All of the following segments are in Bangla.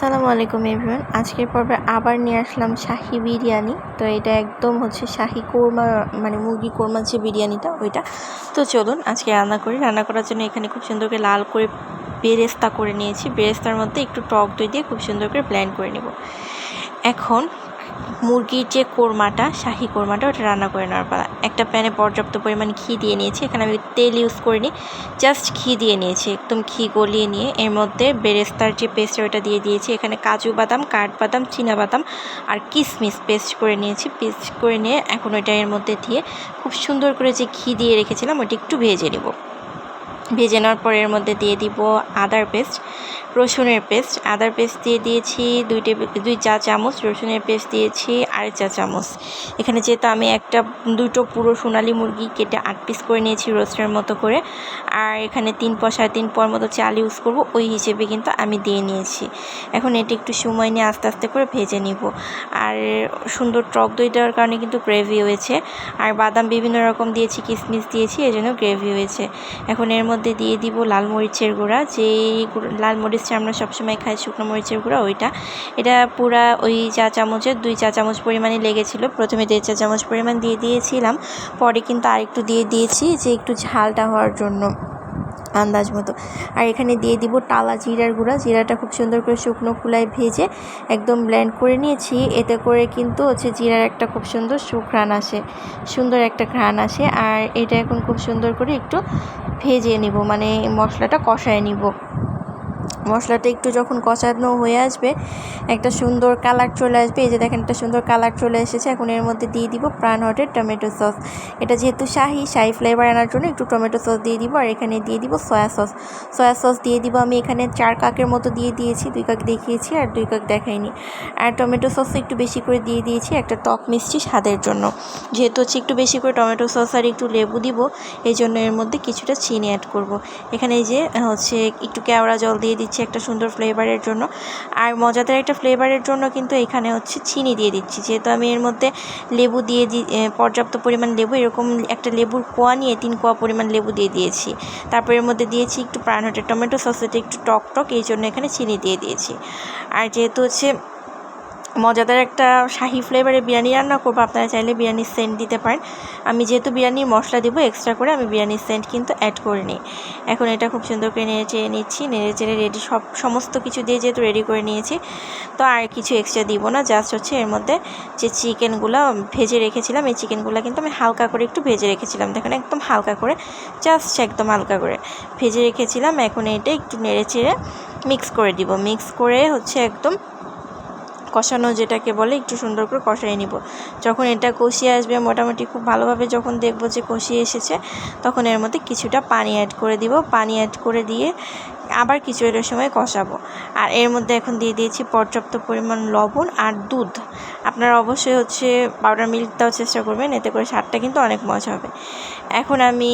আসসালামু আলাইকুম এভরিওয়ান। আজকের পর্বে আবার নিয়ে আসলাম শাহি বিরিয়ানি। তো এটা একদম হচ্ছে শাহি কোরমা মানে মুরগি কোরমা যে বিরিয়ানিটা, ওইটা। তো চলুন আজকে রান্না করি। রান্না করার জন্য এখানে খুব সুন্দর করে লাল করে বেরেস্তা করে নিয়েছি। বেরেস্তার মধ্যে একটু টক দই দিয়ে খুব সুন্দর করে ব্ল্যান্ড করে নেব। এখন মুরগির যে কোরমাটা, শাহি কোরমাটা, ওটা রান্না করে নেওয়ার পালা। একটা প্যানে পর্যাপ্ত পরিমাণ ঘি দিয়ে নিয়েছি। এখানে আমি তেল ইউজ করিনি জাস্ট ঘি দিয়ে নিয়েছি। একদম ঘি গলিয়ে নিয়ে এর মধ্যে বেরেস্তার যে পেস্ট ওটা দিয়ে দিয়েছি। এখানে কাজু বাদাম কাঠবাদাম বাদাম আর কিশমিশ পেস্ট করে নিয়েছি। পেস্ট করে নিয়ে এখন ওইটা এর মধ্যে দিয়ে খুব সুন্দর করে যে ঘি দিয়ে রেখেছিলাম, ওটা একটু ভেজে নেব। ভেজে নেওয়ার পর এর মধ্যে দিয়ে দিব আদার পেস্ট রসুনের পেস্ট, আদার পেস্ট দিয়ে দিয়েছি, দুই টেবিল, দুই চা চামচ রসুনের পেস্ট দিয়েছি আড়াই চা চামচ। এখানে যেহেতু আমি একটা, দুটো পুরো সোনালি মুরগি কেটে আট পিস করে নিয়েছি রোস্টের মতো করে, আর এখানে তিন পর সাড়ে তিন পর মতো চাল ইউজ করব, ওই হিসেবে কিন্তু আমি দিয়ে নিয়েছি। এখন এটি একটু সময় নিয়ে আস্তে আস্তে করে ভেজে নিব। আর সুন্দর টক দই দেওয়ার কারণে কিন্তু গ্রেভি হয়েছে। আর বাদাম বিভিন্ন রকম দিয়েছি কিশমিশ দিয়েছি এই জন্য গ্রেভি হয়েছে। এখন এর মধ্যে দিয়ে দিব লাল মরিচের গুঁড়া যে লাল মরিচ হচ্ছে আমরা সবসময় খাই শুকনো মরিচের গুঁড়া, ওইটা। এটা পুরা ওই চা চামচের দুই চা চামচ পরিমাণে লেগেছিল। প্রথমে দেড় চা চামচ পরিমাণ দিয়ে দিয়েছিলাম। পরে কিন্তু আরেকটু দিয়ে দিয়েছি যে একটু ঝালটা হওয়ার জন্য আন্দাজ মতো। আর এখানে দিয়ে দিব টালা জিরার গুঁড়া। জিরাটা খুব সুন্দর করে শুকনো কুলায় ভেজে একদম ব্লেন্ড করে নিয়েছি। এতে করে কিন্তু হচ্ছে জিরার একটা খুব সুন্দর সুঘ্রাণ আসে, সুন্দর একটা ঘ্রাণ আসে। আর এটা এখন খুব সুন্দর করে একটু ভেজে নিব মানে মশলাটা কষায় নিব। মশলাটা একটু যখন কষানো হয়ে আসবে, একটা সুন্দর কালার চলে আসবে। এই যে দেখেন, একটা সুন্দর কালার চলে এসেছে। এখন এর মধ্যে দিয়ে দিব প্রাণ হটের টমেটো সস এটা যেহেতু শাহি শাহি ফ্লেভার আনার জন্য একটু টমেটো সস দিয়ে দিব। আর এখানে দিয়ে দিব সয়া সস সয়া সস দিয়ে দিব আমি এখানে চার কাকের মতো দিয়ে দিয়েছি। দুই কাক দেখিয়েছি আর দুই কাক দেখাইনি। আর টমেটো সস একটু বেশি করে দিয়ে দিয়েছি একটা টক মিষ্টি স্বাদের জন্য। যেহেতু হচ্ছে একটু বেশি করে টমেটো সস আর একটু লেবু দিব, এই জন্য এর মধ্যে কিছুটা চিনি অ্যাড করব। এখানে যে, হচ্ছে একটু কেওড়া জল দিয়ে দিচ্ছি। দিচ্ছি একটা সুন্দর ফ্লেভারের জন্য। আর মজাদার একটা ফ্লেভারের জন্য কিন্তু এখানে হচ্ছে চিনি দিয়ে দিচ্ছি। যেহেতু আমি এর মধ্যে লেবু দিয়ে পর্যাপ্ত পরিমাণ লেবু, এরকম একটা লেবুর কোয়া নিয়ে তিন কোয়া পরিমাণ লেবু দিয়ে দিয়েছি। তারপর এর মধ্যে দিয়েছি একটু প্রাণহটের টমেটো সসেটা একটু টক টক, এই জন্য এখানে চিনি দিয়ে দিয়েছি। আর যেহেতু হচ্ছে মজাদার একটা শাহি ফ্লেভারের বিরিয়ানি রান্না করব। আপনারা চাইলে বিরিয়ানির সেন্ট দিতে পারেন। আমি যেহেতু বিরিয়ানির মশলা দেবো এক্সট্রা করে আমি বিরিয়ানির সেন্ট কিন্তু অ্যাড করে নিই। এখন এটা খুব সুন্দর করে নেড়ে চেড়ে নিচ্ছি। নেড়ে চেড়ে রেডি সব, সমস্ত কিছু দিয়ে যেহেতু রেডি করে নিয়েছি, তো আর কিছু এক্সট্রা দিব না। জাস্ট হচ্ছে এর মধ্যে যে চিকেনগুলো ভেজে রেখেছিলাম, এই চিকেনগুলো কিন্তু আমি হালকা করে একটু ভেজে রেখেছিলাম। দেখেন একদম হালকা করে জাস্ট একদম হালকা করে ভেজে রেখেছিলাম। এখন এটা একটু নেড়ে চেড়ে মিক্স করে দিব। মিক্স করে হচ্ছে একদম কষানো যেটাকে বলে, একটু সুন্দর করে কষিয়ে নিব। যখন এটা কষিয়ে আসবে, মোটামুটি খুব ভালোভাবে যখন দেখব যে কষিয়ে এসেছে, তখন এর মধ্যে কিছুটা পানি অ্যাড করে দিব। পানি অ্যাড করে দিয়ে আবার কিছু এর সময় কষাবো। আর এর মধ্যে এখন দিয়ে দিয়েছি পর্যাপ্ত পরিমাণ লবণ আর দুধ। আপনারা অবশ্যই হচ্ছে পাউডার মিল্ক দেওয়ার চেষ্টা করবেন, এতে করে স্বাদটা কিন্তু অনেক মজা হবে। এখন আমি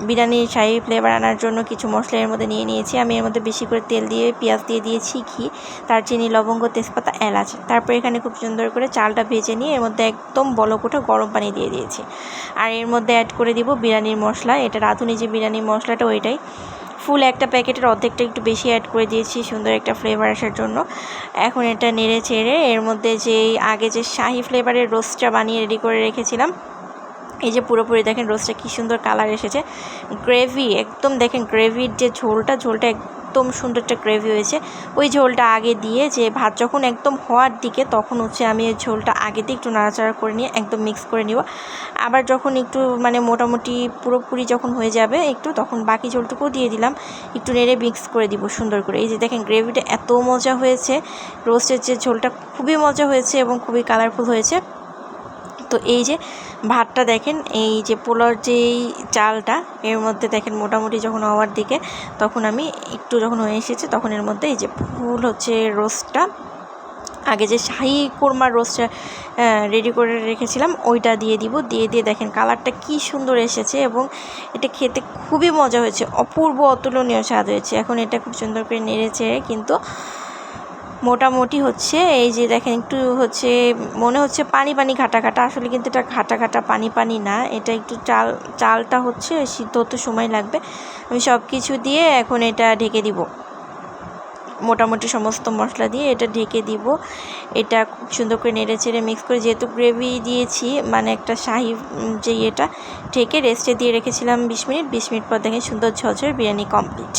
বিরিয়ানির শাহি ফ্লেভার আনার জন্য কিছু মশলা এর মধ্যে নিয়ে নিয়েছি। আমি এর মধ্যে বেশি করে তেল দিয়ে পেঁয়াজ দিয়ে দিয়েছি, ঘি তার চিনি লবঙ্গ, তেজপাতা, এলাচ। তারপর এখানে খুব সুন্দর করে চালটা ভেজে নিয়ে এর মধ্যে একদম বলকোটা গরম পানি দিয়ে দিয়েছি। আর এর মধ্যে অ্যাড করে দিব বিরিয়ানির মশলা। এটা রাঁধুনি যে বিরিয়ানির মশলাটা, ওইটাই। ফুল একটা প্যাকেটের অর্ধেকটা একটু বেশি অ্যাড করে দিয়েছি, সুন্দর একটা ফ্লেভার আসার জন্য। এখন এটা নেড়ে চেড়ে, এর মধ্যে যেই আগে যে শাহি ফ্লেভারের রোস্টটা বানিয়ে রেডি করে রেখেছিলাম, এই যে পুরোপুরি দেখেন রোস্টটা কী সুন্দর কালার এসেছে। গ্রেভি একদম দেখেন গ্রেভির যে ঝোলটা ঝোলটা একদম সুন্দর একটা গ্রেভি হয়েছে। ওই ঝোলটা আগে দিয়ে যে ভাত যখন একদম হওয়ার দিকে, তখন হচ্ছে আমি ওই ঝোলটা আগে দিয়ে একটু নাড়াচাড়া করে নিয়ে একদম মিক্স করে নিব। আবার যখন একটু মানে মোটামুটি পুরোপুরি যখন হয়ে যাবে একটু, তখন বাকি ঝোলটুকুও দিয়ে দিলাম। একটু নেড়ে মিক্স করে দিব সুন্দর করে। এই যে দেখেন গ্রেভিটা এত মজা হয়েছে। রোস্টের যে ঝোলটা খুবই মজা হয়েছে এবং খুবই কালারফুল হয়েছে। তো এই যে ভাতটা দেখেন, এই যে পোলার যেই চালটা, এর মধ্যে দেখেন মোটামুটি যখন হওয়ার দিকে, তখন আমি একটু যখন হয়ে এসেছে, তখন এর মধ্যে এই যে ফুল হচ্ছে রোস্টটা। আগে যে শাহি কোরমার রোস্টটা রেডি করে রেখেছিলাম, ওইটা দিয়ে দিব। দিয়ে দিয়ে দেখেন কালারটা কি সুন্দর এসেছে এবং এটা খেতে খুবই মজা হয়েছে। অপূর্ব অতুলনীয় স্বাদ হয়েছে। এখন এটা খুব সুন্দর করে নেড়েছে কিন্তু মোটামুটি হচ্ছে, এই যে দেখেন একটু হচ্ছে, মনে হচ্ছে পানি পানি ঘাটা ঘাটা, আসলে কিন্তু এটা ঘাটা ঘাটা পানি পানি না, এটা একটু চাল, চালটা হচ্ছে সিদ্ধ হতে সময় লাগবে, আমি সব কিছু দিয়ে এখন এটা ঢেকে দিব। মোটামুটি সমস্ত মশলা দিয়ে এটা ঢেকে দিব, এটা খুব সুন্দর করে নেড়ে চেড়ে মিক্স করে, যেহেতু গ্রেভি দিয়েছি মানে একটা শাহি যে ইয়েটা, ঢেকে রেস্টে দিয়ে রেখেছিলাম বিশ মিনিট বিশ মিনিট পর দেখে সুন্দর ঝরঝরে বিরিয়ানি কমপ্লিট